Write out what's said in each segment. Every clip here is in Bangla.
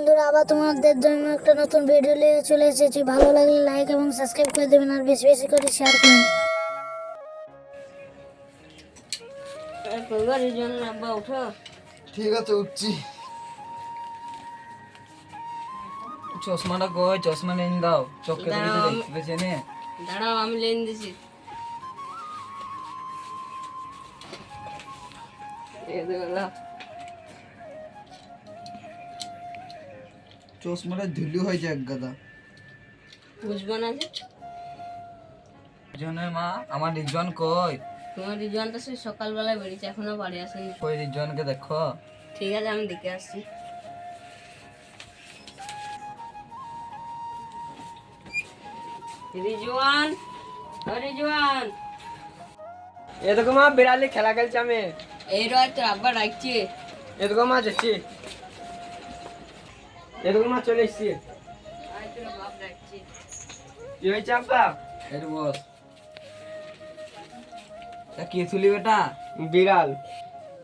বন্ধুরা আবার তোমাদের জন্য একটা নতুন ভিডিও নিয়ে চলে এসেছি। ভালো লাগলে লাইক এবং সাবস্ক্রাইব করে দেবেন আর বেশি বেশি করে শেয়ার করুন। পরিবারের জন্য? আব্বা উঠো। ঠিক আছে উঠছি। চশমাটা কই? চশমা নিয়ে দাও। চোখে দেখে তো দাঁড়াও। নে। দাঁড়াও আমি লেন দিছি। এই দেখো, চশমাটা ধুলু হয়ে যায় গাদা। বুঝব না যে? রিজনের মা আমার রিজন কই? তোমার রিজনটা সে সকালবেলায় বেরিয়েছে এখনও বাড়ি আসেনি। কই রিজনকে দেখো? ঠিক আছে আমি দেখে আসছি। রিজওয়ান রিজওয়ান। এরকম মা বিড়ালি খেলা খেলছে আমি। এই রয় তোর আব্বা ডাকছে। এরকম মা যাচ্ছি। এরকম চলে এসছি। কি হয়েছে আব্বা? এই বস। তা কি তুলি বেটা? বিড়াল।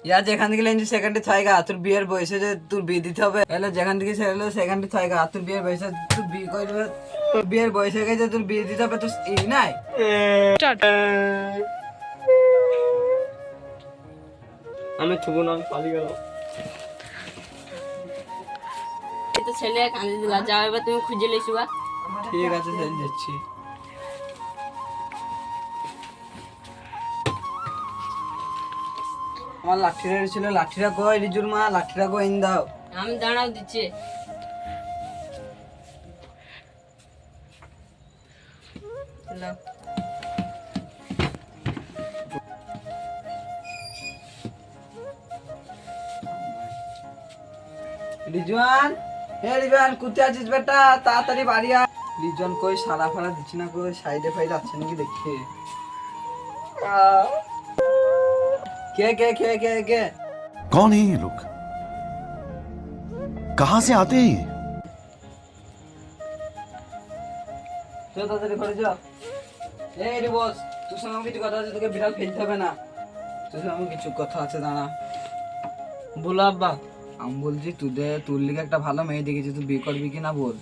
ইয়া যেখান থেকে লেনছি সেখানটি থাইগা তোর বিয়ের বয়সে যে তোর বিয়ে দিতে হবে এলে যেখান থেকে থাইগা তোর বিয়ের বয়সে তোর বিয়ে করবে তোর বিয়ের বয়সে গেছে তোর বিয়ে দিতে হবে তো এই নাই? আমি থুবো না পালিয়ে গেল ছেলে কাঁদে দিলা যাও এবার তুমি খুঁজে লেছি বা। ঠিক আছে চল যাচ্ছি। আমার লাঠিটা ছিল লাঠিটা কই রিজুর মা? লাঠিটা কই এনে দাও। আমি দাঁড়াও দিচ্ছি। রিজওয়ান? হে রিজওয়ান কোথায় আছিস বেটা তাড়াতাড়ি বাড়ি আয় রিজওয়ান কই সারা ফারা দিচ্ছি না কই সাইডে ফাইডে আছে নাকি দেখি কে কে কে কে কে कौन है ये लोग कहां से आते हैं ये? চল তাড়াতাড়ি ঘরে যা এই রে বস তোর সঙ্গে আমার কিছু কথা আছে তোকে বিড়াল ফেলতে হবে না তোর সঙ্গে আমার কিছু কথা আছে দাঁড়া বলো আব্বা আমি বলছি তোদের তোর লিগে একটা ভালো মেয়ে দেখেছি তুই বিয়ে করবি কি না বল?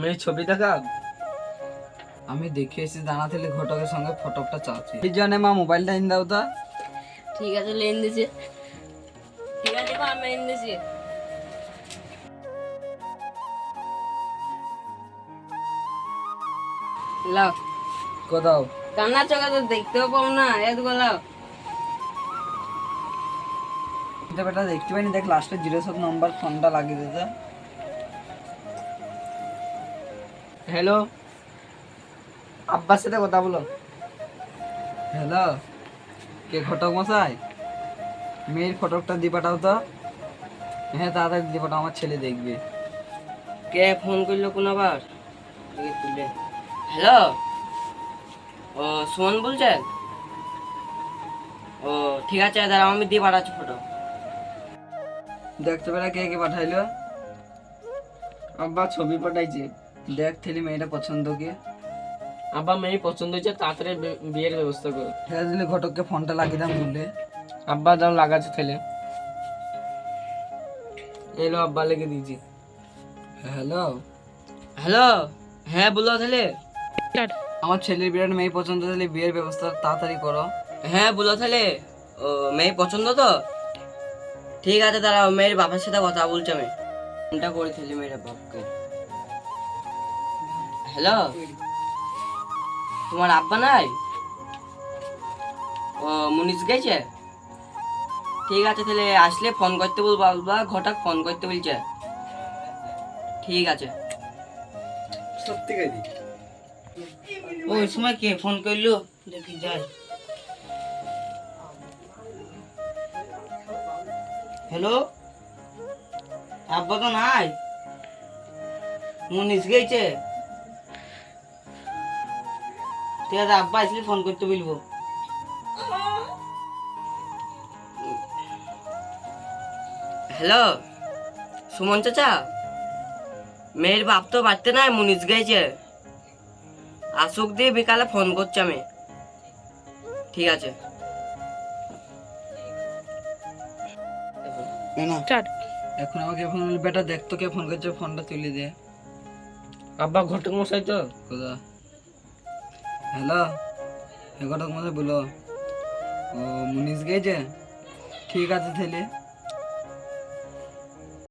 মেয়ে ছবি দেখা? আমি দেখে এসেছি দাঁড়া থেকে ঘটকের সঙ্গে ফটোটা চাচ্ছি। এই জন্য মা মোবাইলটা এনে দাও তা। ঠিক আছে লেন দিছি। ঠিক আছে মা আমি লেন দিছি। লাও। কোথাও কান্না চোখে তো দেখতেও পাবো না এদিকে লাও। এটা বেটা দেখতে পাইনি। দেখ লাস্টে জিরো সাত নম্বর ফোনটা লাগিয়ে দিতে। হ্যালো আব্বার সাথে কথা বলো। হ্যালো কে ঘটক মশাই? মেয়ের ফটোটা দিয়ে পাঠাও তো। হ্যাঁ তাড়াতাড়ি দিয়ে পাঠাও আমার ছেলে দেখবে। কে ফোন করল কোন আবার? তুলে। হ্যালো ও সুমন বলছেন ও ঠিক আছে দাঁড়াও আমি দিয়ে পাঠাচ্ছি ফটো দেখতে পেলা কে কে পাঠাইলো? আব্বা ছবি পাঠাইছে। দেখ থেলি মেয়েটা পছন্দ কে। আব্বা মেয়ে পছন্দ হয়েছে তাড়াতাড়ি বিয়ের ব্যবস্থা করো। আছে দিলে ঘটককে ফোনটা লাগিয়ে দাম বললে। আব্বা যাও লাগাচ্ছে ছেলে। এলো আব্বা লেগে দিয়েছি। হ্যালো। হ্যালো। হ্যাঁ বলো তাহলে। আমার ছেলের বিরাট মেয়ে পছন্দ হলে বিয়ের ব্যবস্থা তাড়াতাড়ি করো। হ্যাঁ বলো তাহলে। ও মেয়ে পছন্দ তো? ঠিক আছে দাঁড়াও মেয়ের বাবার সাথে কথা বলছি আমি। ফোনটা করেছিলি মেয়ের বাপকে। হ্যালো তোমার আব্বা নাই? ও মুনিশ গেছে? ঠিক আছে তাহলে আসলে ফোন করতে বলব বা ঘটাক ফোন করতে বলছে। ঠিক আছে। সত্যি ওই সময় কে ফোন করল? দেখি যাই। হ্যালো আব্বা তো নাই? মুনিশ গেছে ঠিক আছে আব্বা আসলে, ফোন করতে বলব। হ্যালো সুমন চাচা? মেয়ের বাপ তো বাড়তে নাই, মুনিশ গেছে আসুক দিয়ে বিকালে ফোন করছি আমি। ঠিক আছে। না? এখন আমাকে ফোন বেটা দেখ তোকে ফোন করছে ফোনটা তুলে দে। আব্বা ঘটক মশাই তো? কোথা হ্যালো? এ ঘটক মশাই বলো। ও মুনিশ গেছে? ঠিক আছে তাহলে।